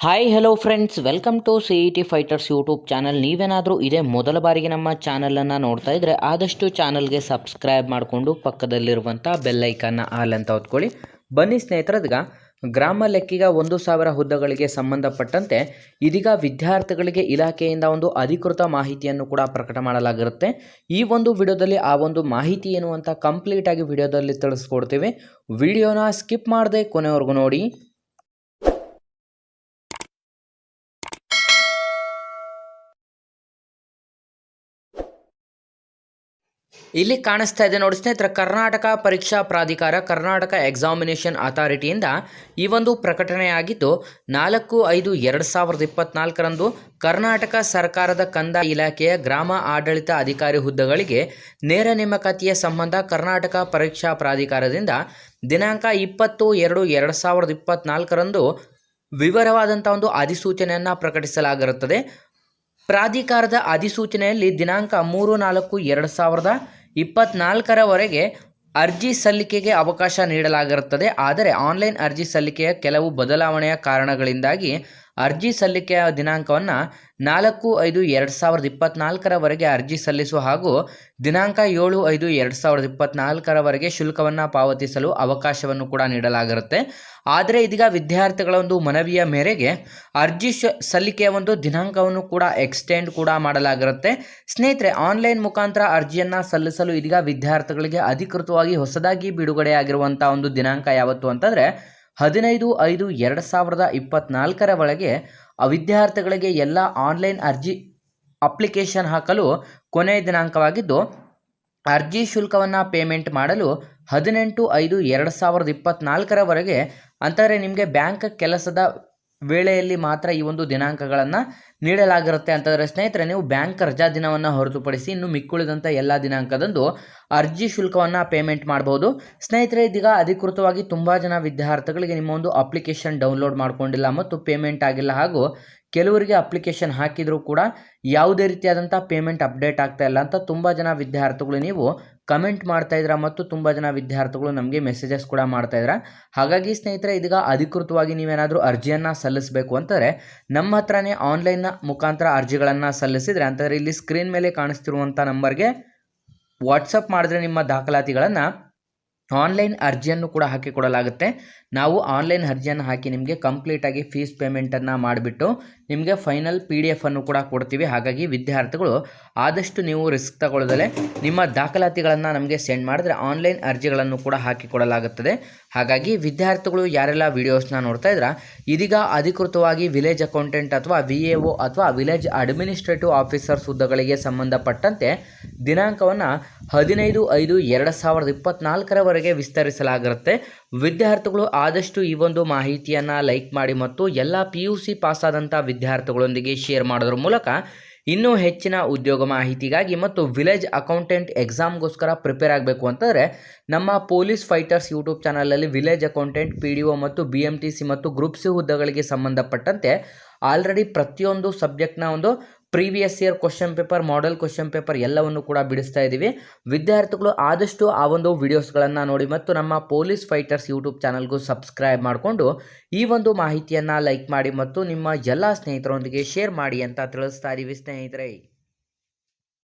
Hi hello friends welcome to C E T fighters YouTube channel ನೀವೇನಾದರೂ ಇದೇ ಮೊದಲ ಬಾರಿಗೆ ನಮ್ಮ ಚಾನಲನ್ನು ನೋಡ್ತಾ ಇದ್ದರೆ ಆದಷ್ಟು ಚಾನಲ್ಗೆ ಸಬ್ಸ್ಕ್ರೈಬ್ ಮಾಡಿಕೊಂಡು ಪಕ್ಕದಲ್ಲಿರುವಂಥ ಬೆಲ್ಲೈಕನ್ನ ಆಲ್ ಅಂತ ಹೊತ್ಕೊಳ್ಳಿ. ಬನ್ನಿ ಸ್ನೇಹಿತರದ್ಗ ಗ್ರಾಮ ಲೆಕ್ಕಿಗ ಒಂದು ಸಾವಿರ ಹುದ್ದೆಗಳಿಗೆ ಸಂಬಂಧಪಟ್ಟಂತೆ ಇದೀಗ ವಿದ್ಯಾರ್ಥಿಗಳಿಗೆ ಇಲಾಖೆಯಿಂದ ಒಂದು ಅಧಿಕೃತ ಮಾಹಿತಿಯನ್ನು ಕೂಡ ಪ್ರಕಟ ಮಾಡಲಾಗಿರುತ್ತೆ. ಈ ಒಂದು ವಿಡಿಯೋದಲ್ಲಿ ಆ ಒಂದು ಮಾಹಿತಿ ಏನು ಅಂತ ಕಂಪ್ಲೀಟಾಗಿ ವಿಡಿಯೋದಲ್ಲಿ ತಿಳಿಸ್ಕೊಡ್ತೀವಿ. ವಿಡಿಯೋನ ಸ್ಕಿಪ್ ಮಾಡದೆ ಕೊನೆವರೆಗೂ ನೋಡಿ. ಇಲ್ಲಿ ಕಾಣಿಸ್ತಾ ಇದೆ ನೋಡಿ ಸ್ನೇಹಿತರೆ, ಕರ್ನಾಟಕ ಪರೀಕ್ಷಾ ಪ್ರಾಧಿಕಾರ, ಕರ್ನಾಟಕ ಎಕ್ಸಾಮಿನೇಷನ್ ಅಥಾರಿಟಿಯಿಂದ ಈ ಒಂದು ಪ್ರಕಟಣೆಯಾಗಿದ್ದು, ನಾಲ್ಕು ಐದು ಎರಡು ಸಾವಿರದ ಇಪ್ಪತ್ನಾಲ್ಕರಂದು ಕರ್ನಾಟಕ ಸರ್ಕಾರದ ಕಂದಾಯ ಇಲಾಖೆಯ ಗ್ರಾಮ ಆಡಳಿತ ಅಧಿಕಾರಿ ಹುದ್ದೆಗಳಿಗೆ ನೇರ ನೇಮಕಾತಿಯ ಸಂಬಂಧ ಕರ್ನಾಟಕ ಪರೀಕ್ಷಾ ಪ್ರಾಧಿಕಾರದಿಂದ ದಿನಾಂಕ ಇಪ್ಪತ್ತು ಎರಡು ಎರಡು ಸಾವಿರದ ಇಪ್ಪತ್ನಾಲ್ಕರಂದು ವಿವರವಾದಂಥ ಒಂದು ಅಧಿಸೂಚನೆಯನ್ನು ಪ್ರಕಟಿಸಲಾಗಿರುತ್ತದೆ. ಪ್ರಾಧಿಕಾರದ ಅಧಿಸೂಚನೆಯಲ್ಲಿ ದಿನಾಂಕ ಮೂರು ನಾಲ್ಕು ಎರಡು ಸಾವಿರದ ಇಪ್ಪತ್ನಾಲ್ಕರವರೆಗೆ ಅರ್ಜಿ ಸಲ್ಲಿಕೆಗೆ ಅವಕಾಶ ನೀಡಲಾಗಿರುತ್ತದೆ. ಆದರೆ ಆನ್ಲೈನ್ ಅರ್ಜಿ ಸಲ್ಲಿಕೆಯ ಕೆಲವು ಬದಲಾವಣೆಯ ಕಾರಣಗಳಿಂದಾಗಿ ಅರ್ಜಿ ಸಲ್ಲಿಕೆಯ ದಿನಾಂಕವನ್ನು ನಾಲ್ಕು ಐದು ಎರಡು ಸಾವಿರದ ಇಪ್ಪತ್ನಾಲ್ಕರವರೆಗೆ ಅರ್ಜಿ ಸಲ್ಲಿಸುವ ಹಾಗೂ ದಿನಾಂಕ ಏಳು ಐದು ಎರಡು ಸಾವಿರದ ಇಪ್ಪತ್ನಾಲ್ಕರವರೆಗೆ ಶುಲ್ಕವನ್ನು ಪಾವತಿಸಲು ಅವಕಾಶವನ್ನು ಕೂಡ ನೀಡಲಾಗಿರುತ್ತೆ. ಆದರೆ ಇದೀಗ ವಿದ್ಯಾರ್ಥಿಗಳ ಒಂದು ಮನವಿಯ ಮೇರೆಗೆ ಅರ್ಜಿ ಸಲ್ಲಿಕೆಯ ಒಂದು ದಿನಾಂಕವನ್ನು ಕೂಡ ಎಕ್ಸ್ಟೆಂಡ್ ಕೂಡ ಮಾಡಲಾಗಿರುತ್ತೆ. ಸ್ನೇಹಿತರೆ, ಆನ್ಲೈನ್ ಮುಖಾಂತರ ಅರ್ಜಿಯನ್ನು ಸಲ್ಲಿಸಲು ಇದೀಗ ವಿದ್ಯಾರ್ಥಿಗಳಿಗೆ ಅಧಿಕೃತವಾಗಿ ಹೊಸದಾಗಿ ಬಿಡುಗಡೆಯಾಗಿರುವಂಥ ಒಂದು ದಿನಾಂಕ ಯಾವತ್ತು ಅಂತಂದರೆ ಹದಿನೈದು ಐದು ಎರಡು ಸಾವಿರದ ಇಪ್ಪತ್ತ್ನಾಲ್ಕರ ಒಳಗೆ ವಿದ್ಯಾರ್ಥಿಗಳಿಗೆ ಎಲ್ಲ ಆನ್ಲೈನ್ ಅರ್ಜಿ ಅಪ್ಲಿಕೇಶನ್ ಹಾಕಲು ಕೊನೆಯ ದಿನಾಂಕವಾಗಿದ್ದು, ಅರ್ಜಿ ಶುಲ್ಕವನ್ನು ಪೇಮೆಂಟ್ ಮಾಡಲು ಹದಿನೆಂಟು ಐದು ಎರಡು ಸಾವಿರದ ಇಪ್ಪತ್ತ್ನಾಲ್ಕರವರೆಗೆ ಅಂತಂದರೆ ನಿಮಗೆ ಬ್ಯಾಂಕ್ ಕೆಲಸದ ವೇಳೆಯಲ್ಲಿ ಮಾತ್ರ ಈ ಒಂದು ದಿನಾಂಕಗಳನ್ನು ನೀಡಲಾಗಿರುತ್ತೆ ಅಂತಂದರೆ ಸ್ನೇಹಿತರೆ, ನೀವು ಬ್ಯಾಂಕ್ ರಜಾ ದಿನವನ್ನು ಹೊರತುಪಡಿಸಿ ಇನ್ನು ಮಿಕ್ಕುಳಿದಂಥ ಎಲ್ಲ ದಿನಾಂಕದಂದು ಅರ್ಜಿ ಶುಲ್ಕವನ್ನು ಪೇಮೆಂಟ್ ಮಾಡಬಹುದು ಸ್ನೇಹಿತರೆ, ಇದೀಗ ಅಧಿಕೃತವಾಗಿ ತುಂಬ ಜನ ವಿದ್ಯಾರ್ಥಿಗಳಿಗೆ ನಿಮ್ಮ ಒಂದು ಅಪ್ಲಿಕೇಶನ್ ಡೌನ್ಲೋಡ್ ಮಾಡಿಕೊಂಡಿಲ್ಲ ಮತ್ತು ಪೇಮೆಂಟ್ ಆಗಿಲ್ಲ ಹಾಗೂ ಕೆಲವರಿಗೆ ಅಪ್ಲಿಕೇಶನ್ ಹಾಕಿದರೂ ಕೂಡ ಯಾವುದೇ ರೀತಿಯಾದಂಥ ಪೇಮೆಂಟ್ ಅಪ್ಡೇಟ್ ಆಗ್ತಾ ಇಲ್ಲ ಅಂತ ತುಂಬ ಜನ ವಿದ್ಯಾರ್ಥಿಗಳು ನೀವು ಕಮೆಂಟ್ ಮಾಡ್ತಾ ಇದ್ದೀರಾ ಮತ್ತು ತುಂಬ ಜನ ವಿದ್ಯಾರ್ಥಿಗಳು ನಮಗೆ ಮೆಸೇಜಸ್ ಕೂಡ ಮಾಡ್ತಾಯಿದ್ರ ಹಾಗಾಗಿ ಸ್ನೇಹಿತರೆ, ಇದೀಗ ಅಧಿಕೃತವಾಗಿ ನೀವೇನಾದರೂ ಅರ್ಜಿಯನ್ನು ಸಲ್ಲಿಸಬೇಕು ಅಂತಂದರೆ ನಮ್ಮ ಹತ್ರನೇ ಆನ್ಲೈನ್ನ ಮುಖಾಂತರ ಅರ್ಜಿಗಳನ್ನು ಸಲ್ಲಿಸಿದರೆ, ಅಂತಂದರೆ ಇಲ್ಲಿ ಸ್ಕ್ರೀನ್ ಮೇಲೆ ಕಾಣಿಸ್ತಿರುವಂಥ ನಂಬರ್ಗೆ ವಾಟ್ಸಪ್ ಮಾಡಿದ್ರೆ ನಿಮ್ಮ ದಾಖಲಾತಿಗಳನ್ನು ಆನ್ಲೈನ್ ಅರ್ಜಿಯನ್ನು ಕೂಡ ಹಾಕಿ ಕೊಡಲಾಗುತ್ತೆ. ನಾವು ಆನ್ಲೈನ್ ಅರ್ಜಿಯನ್ನು ಹಾಕಿ ನಿಮಗೆ ಕಂಪ್ಲೀಟಾಗಿ ಫೀಸ್ ಪೇಮೆಂಟನ್ನು ಮಾಡಿಬಿಟ್ಟು ನಿಮಗೆ ಫೈನಲ್ ಪಿ ಡಿ ಎಫನ್ನು ಕೂಡ ಕೊಡ್ತೀವಿ. ಹಾಗಾಗಿ ವಿದ್ಯಾರ್ಥಿಗಳು ಆದಷ್ಟು ನೀವು ರಿಸ್ಕ್ ತಗೊಳ್ಳದಲೆ ನಿಮ್ಮ ದಾಖಲಾತಿಗಳನ್ನು ನಮಗೆ ಸೆಂಡ್ ಮಾಡಿದ್ರೆ ಆನ್ಲೈನ್ ಅರ್ಜಿಗಳನ್ನು ಕೂಡ ಹಾಕಿ ಕೊಡಲಾಗುತ್ತದೆ. ಹಾಗಾಗಿ ವಿದ್ಯಾರ್ಥಿಗಳು ಯಾರೆಲ್ಲ ವೀಡಿಯೋಸ್ನ ನೋಡ್ತಾ ಇದ್ರ, ಇದೀಗ ಅಧಿಕೃತವಾಗಿ ವಿಲೇಜ್ ಅಕೌಂಟೆಂಟ್ ಅಥವಾ ವಿ ಎ ಒ ಅಥವಾ ವಿಲೇಜ್ ಅಡ್ಮಿನಿಸ್ಟ್ರೇಟಿವ್ ಆಫೀಸರ್ಸ್ ಹುದ್ದೆಗಳಿಗೆ ಸಂಬಂಧಪಟ್ಟಂತೆ ದಿನಾಂಕವನ್ನು ಹದಿನೈದು ಐದು ಎರಡು ಸಾವಿರದ ಇಪ್ಪತ್ನಾಲ್ಕರವರೆಗೆ ವಿಸ್ತರಿಸಲಾಗಿರುತ್ತೆ. ವಿದ್ಯಾರ್ಥಿಗಳು ಆದಷ್ಟು ಈ ಒಂದು ಮಾಹಿತಿಯನ್ನು ಲೈಕ್ ಮಾಡಿ ಮತ್ತು ಎಲ್ಲ ಪಿ ಯು ಸಿ ಪಾಸಾದಂಥ ವಿದ್ಯಾರ್ಥಿಗಳೊಂದಿಗೆ ಶೇರ್ ಮಾಡೋದ್ರ ಮೂಲಕ ಇನ್ನೂ ಹೆಚ್ಚಿನ ಉದ್ಯೋಗ ಮಾಹಿತಿಗಾಗಿ ಮತ್ತು ವಿಲೇಜ್ ಅಕೌಂಟೆಂಟ್ ಎಕ್ಸಾಮ್ಗೋಸ್ಕರ ಪ್ರಿಪೇರ್ ಆಗಬೇಕು ಅಂತಂದರೆ ನಮ್ಮ ಪೊಲೀಸ್ ಫೈಟರ್ಸ್ ಯೂಟ್ಯೂಬ್ ಚಾನಲಲ್ಲಿ village accountant P D O ಮತ್ತು ಬಿ ಎಂ ಟಿ ಸಿ ಮತ್ತು ಗ್ರೂಪ್ ಸಿ ಹುದ್ದೆಗಳಿಗೆ ಸಂಬಂಧಪಟ್ಟಂತೆ ಆಲ್ರೆಡಿ ಪ್ರತಿಯೊಂದು ಸಬ್ಜೆಕ್ಟ್ನ ಒಂದು previous year question paper, model question paper ಎಲ್ಲವನ್ನು ಕೂಡ ಬಿಡಿಸ್ತಾ ಇದ್ದೀವಿ ವಿದ್ಯಾರ್ಥಿಗಳು ಆದಷ್ಟು ಆ ಒಂದು ವಿಡಿಯೋಸ್ಗಳನ್ನು ನೋಡಿ ಮತ್ತು ನಮ್ಮ ಪೊಲೀಸ್ ಫೈಟರ್ಸ್ ಯೂಟ್ಯೂಬ್ ಚಾನಲ್ಗೂ ಸಬ್ಸ್ಕ್ರೈಬ್ ಮಾಡಿಕೊಂಡು ಈ ಒಂದು ಮಾಹಿತಿಯನ್ನು ಲೈಕ್ ಮಾಡಿ ಮತ್ತು ನಿಮ್ಮ ಎಲ್ಲ ಸ್ನೇಹಿತರೊಂದಿಗೆ ಶೇರ್ ಮಾಡಿ ಅಂತ ತಿಳಿಸ್ತಾ ಇದ್ದೀವಿ ಸ್ನೇಹಿತರೆ.